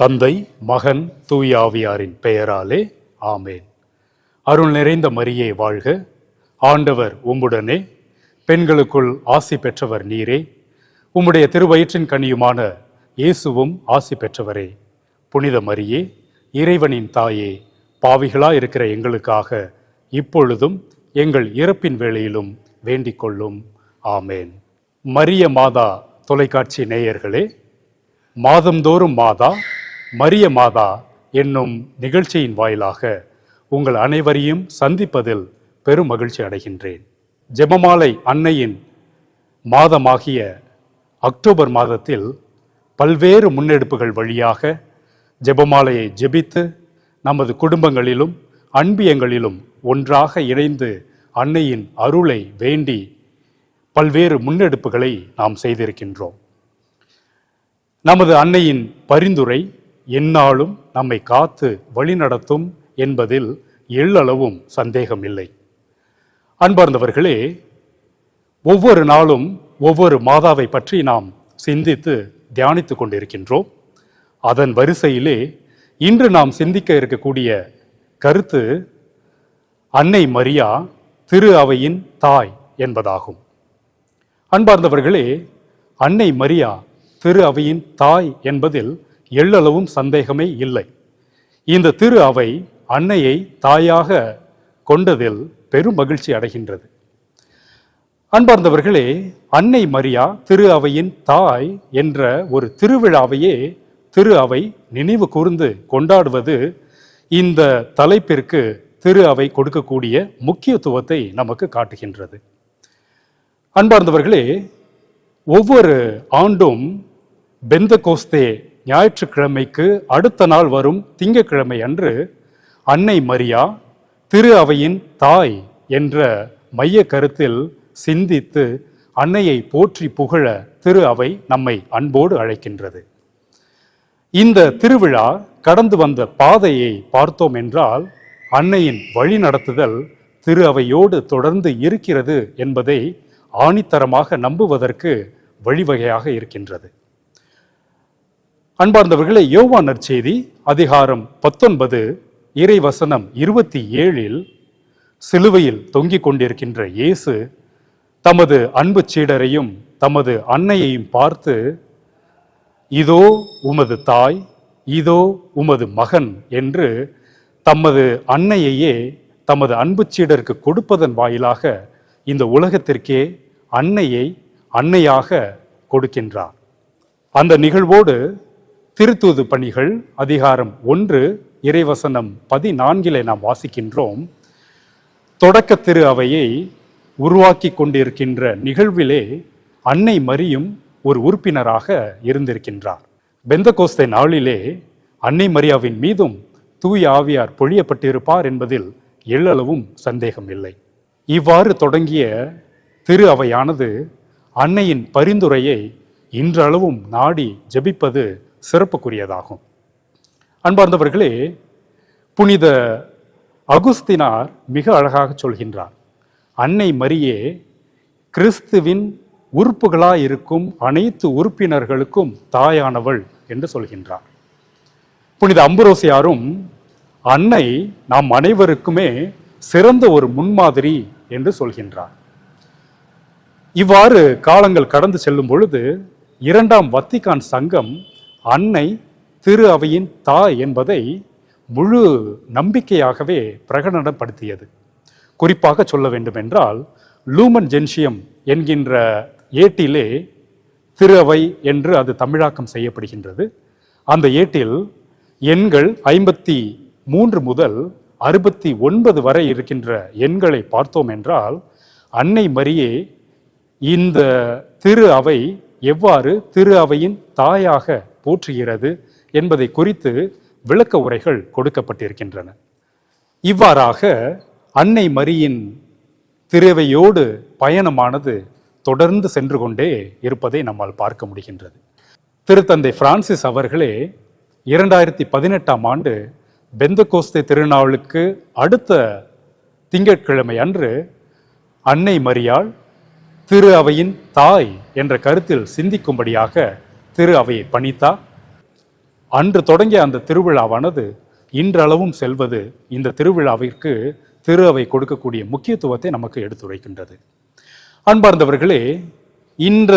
தந்தை மகன் தூயாவியாரின் பெயராலே ஆமேன். அருள் நிறைந்த மரியே வாழ்க. ஆண்டவர் உம்முடனே. பெண்களுக்குள் ஆசி பெற்றவர் நீரே. உம்முடைய திருவயிற்றின் கனியுமான இயேசுவும் ஆசி பெற்றவரே. புனித மரியே இறைவனின் தாயே பாவிகளாக இருக்கிற எங்களுக்காக இப்பொழுதும் எங்கள் இறப்பின் வேளையிலும் வேண்டிக் கொள்ளும். ஆமேன். மரிய மாதா தொலைக்காட்சி நேயர்களே மாதந்தோறும் மாதா மரிய மாதா என்னும் நிகழ்ச்சியின் வாயிலாக உங்கள் அனைவரையும் சந்திப்பதில் பெரும் மகிழ்ச்சி அடைகின்றேன். ஜெபமாலை அன்னையின் மாதமாகிய அக்டோபர் மாதத்தில் பல்வேறு முன்னெடுப்புகள் வழியாக ஜெபமாலையை ஜெபித்து நமது குடும்பங்களிலும் அன்பியங்களிலும் ஒன்றாக இணைந்து அன்னையின் அருளை வேண்டி பல்வேறு முன்னெடுப்புகளை நாம் செய்திருக்கின்றோம். நமது அன்னையின் பரிந்துரை எந்நாளும் நம்மை காத்து வழிநடத்தும் என்பதில் எள்ளளவும் சந்தேகம் இல்லை அன்பார்ந்தவர்களே ஒவ்வொரு நாளும் ஒவ்வொரு மாதாவை பற்றி நாம் சிந்தித்து தியானித்துக் கொண்டிருக்கின்றோம். அதன் வரிசையிலே இன்று நாம் சிந்திக்க இருக்கக்கூடிய கருத்து அன்னை மரியா திரு அவையின் தாய் என்பதாகும். அன்பார்ந்தவர்களே அன்னை மரியா திரு அவையின் தாய் என்பதில் எள்ளளவும் சந்தேகமே இல்லை. இந்த திரு அவை அன்னையை தாயாக கொண்டதில் பெரும் மகிழ்ச்சி அடைகின்றது. அன்பார்ந்தவர்களே அன்னை மரியா திரு அவையின் தாய் என்ற ஒரு திருவிழாவையே திரு அவை நினைவு கூர்ந்து கொண்டாடுவது இந்த தலைப்பிற்கு திரு அவை கொடுக்கக்கூடிய முக்கியத்துவத்தை நமக்கு காட்டுகின்றது. அன்பார்ந்தவர்களே ஒவ்வொரு ஆண்டும் பெந்த கோஸ்தே ஞாயிற்றுக்கிழமைக்கு அடுத்த நாள் வரும் திங்கக்கிழமை அன்று அன்னை மரியா திரு அவையின் தாய் என்ற மைய கருத்தில் சிந்தித்து அன்னையை போற்றி புகழ திரு அவை நம்மை அன்போடு அழைக்கின்றது. இந்த திருவிழா கடந்து வந்த பாதையை பார்த்தோம் என்றால் அன்னையின் வழிநடத்துதல் திரு அவையோடு தொடர்ந்து இருக்கிறது என்பதை ஆணித்தரமாக நம்புவதற்கு வழிவகையாக இருக்கின்றது. அன்பார்ந்தவர்களே யோவா நற்செய்தி அதிகாரம் பத்தொன்பது இறைவசனம் இருபத்தி ஏழில் சிலுவையில் தொங்கிக் கொண்டிருக்கின்ற இயேசு தமது அன்பு சீடரையும் தமது அன்னையையும் பார்த்து இதோ உமது தாய் இதோ உமது மகன் என்று தமது அன்னையையே தமது அன்பு சீடருக்கு கொடுப்பதன் வாயிலாக இந்த உலகத்திற்கே அன்னையை அன்னையாக கொடுக்கின்றார். அந்த நிகழ்வோடு திருத்தூது பணிகள் அதிகாரம் ஒன்று இறைவசனம் பதினான்கிலே நாம் வாசிக்கின்றோம். தொடக்க திரு அவையை உருவாக்கி கொண்டிருக்கின்ற நிகழ்விலே அன்னை மரியும் ஒரு உறுப்பினராக இருந்திருக்கின்றார். பெந்தகோஸ்தை நாளிலே அன்னை மரியாவின் மீதும் தூய் ஆவியார் பொழியப்பட்டிருப்பார் என்பதில் எள்ளளவும் சந்தேகம் இல்லை. இவ்வாறு தொடங்கிய திரு அவையானது அன்னையின் பரிந்துரையை இன்றளவும் நாடி ஜெபிப்பது சிறப்புக்குரியதாகும். அன்பார்ந்தவர்களே புனித அகுஸ்தினார் மிக அழகாக சொல்கின்றார். அன்னை மரியே கிறிஸ்துவின் உறுப்புகளாக இருக்கும் அனைத்து உறுப்பினர்களுக்கும் தாயானவள் என்று சொல்கின்றார். புனித அம்புரோசியாரும் அன்னை நாம் அனைவருக்குமே சிறந்த ஒரு முன்மாதிரி என்று சொல்கின்றார். இவ்வாறு காலங்கள் கடந்து செல்லும் பொழுது இரண்டாம் வத்திகான் சங்கம் அன்னை திரு அவையின் தாய் என்பதை முழு நம்பிக்கையாகவே பிரகடனப்படுத்தியது. குறிப்பாக சொல்ல வேண்டுமென்றால் லூமன் ஜென்சியம் என்கின்ற ஏட்டிலே திரு அவை என்று அது தமிழாக்கம் செய்யப்படுகின்றது. அந்த ஏட்டில் எண்கள் ஐம்பத்தி மூன்று முதல் அறுபத்தி ஒன்பது வரை இருக்கின்ற எண்களை பார்த்தோம் என்றால் அன்னை மரியே இந்த திரு அவை எவ்வாறு திரு அவையின் தாயாக போற்றுகிறது என்பதை குறித்து விளக்க உரைகள் கொடுக்கப்பட்டிருக்கின்றன. இவ்வாறாக அன்னை மரியின் திருவையோடு பயணமானது தொடர்ந்து சென்று கொண்டே இருப்பதை நம்மால் பார்க்க முடிகின்றது. திருத்தந்தை பிரான்சிஸ் அவர்களே இரண்டாயிரத்தி பதினெட்டாம் ஆண்டு பெந்தகோஸ்தே திருநாளுக்கு அடுத்த திங்கட்கிழமை அன்று அன்னை மரியாள் திரு அவையின் தாய் என்ற கருத்தில் சிந்திக்கும்படியாக திரு அவையை பணித்தா? அன்று தொடங்கிய அந்த திருவிழாவானது இன்றளவும் செல்வது இந்த திருவிழாவிற்கு திரு அவை கொடுக்கக்கூடிய முக்கியத்துவத்தை நமக்கு எடுத்துரைக்கின்றது. அன்பார்ந்தவர்களே இன்ற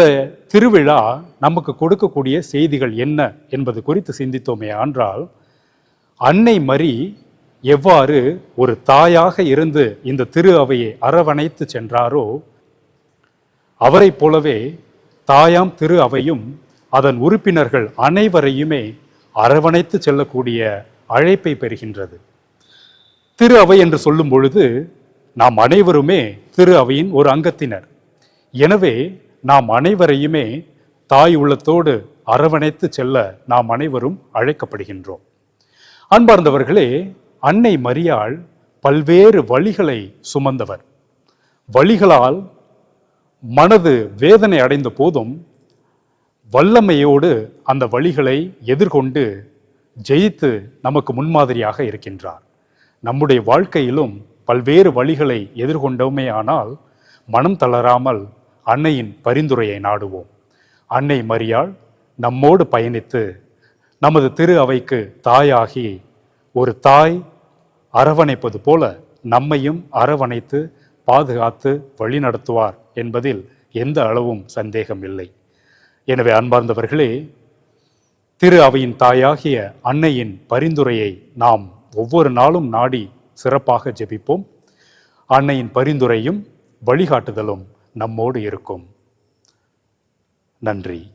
திருவிழா நமக்கு கொடுக்கக்கூடிய செய்திகள் என்ன என்பது குறித்து சிந்தித்தோமே ஆன்றால் அன்னை மரி எவ்வாறு ஒரு தாயாக இருந்து இந்த திரு அவையை அரவணைத்து சென்றாரோ அவரைப் போலவே தாயாம் திரு அவையும் அதன் உறுப்பினர்கள் அனைவரையுமே அரவணைத்து செல்லக்கூடிய அழைப்பை பெறுகின்றது. திரு அவை என்று சொல்லும் பொழுது நாம் அனைவருமே திரு அவையின் ஒரு அங்கத்தினர். எனவே நாம் அனைவரையுமே தாய் உள்ளத்தோடு அரவணைத்து செல்ல நாம் அனைவரும் அழைக்கப்படுகின்றோம். அன்பார்ந்தவர்களே அன்னை மரியாள் பல்வேறு வழிகளை சுமந்தவர். வழிகளால் மனது வேதனை அடைந்த போதும் வல்லமையோடு அந்த வழிகளை எதிர்கொண்டு ஜெயித்து நமக்கு முன்மாதிரியாக இருக்கின்றார். நம்முடைய வாழ்க்கையிலும் பல்வேறு வழிகளை எதிர்கொண்டோமே ஆனால் மனம் தளராமல் அன்னையின் பரிந்துரையை நாடுவோம். அன்னை மரியாள் நம்மோடு பயணித்து நமது திரு அவைக்கு தாயாகி ஒரு தாய் அரவணைப்பது போல நம்மையும் அரவணைத்து பாதுகாத்து வழிநடத்துவார் என்பதில் எந்த அளவும் சந்தேகம் இல்லை எனவே அன்பார்ந்தவர்களே திரு அவையின் தாயாகிய அன்னையின் பரிந்துரையை நாம் ஒவ்வொரு நாளும் நாடி சிறப்பாக ஜெபிப்போம். அன்னையின் பரிந்துரையும் வழிகாட்டுதலும் நம்மோடு இருக்கும். நன்றி.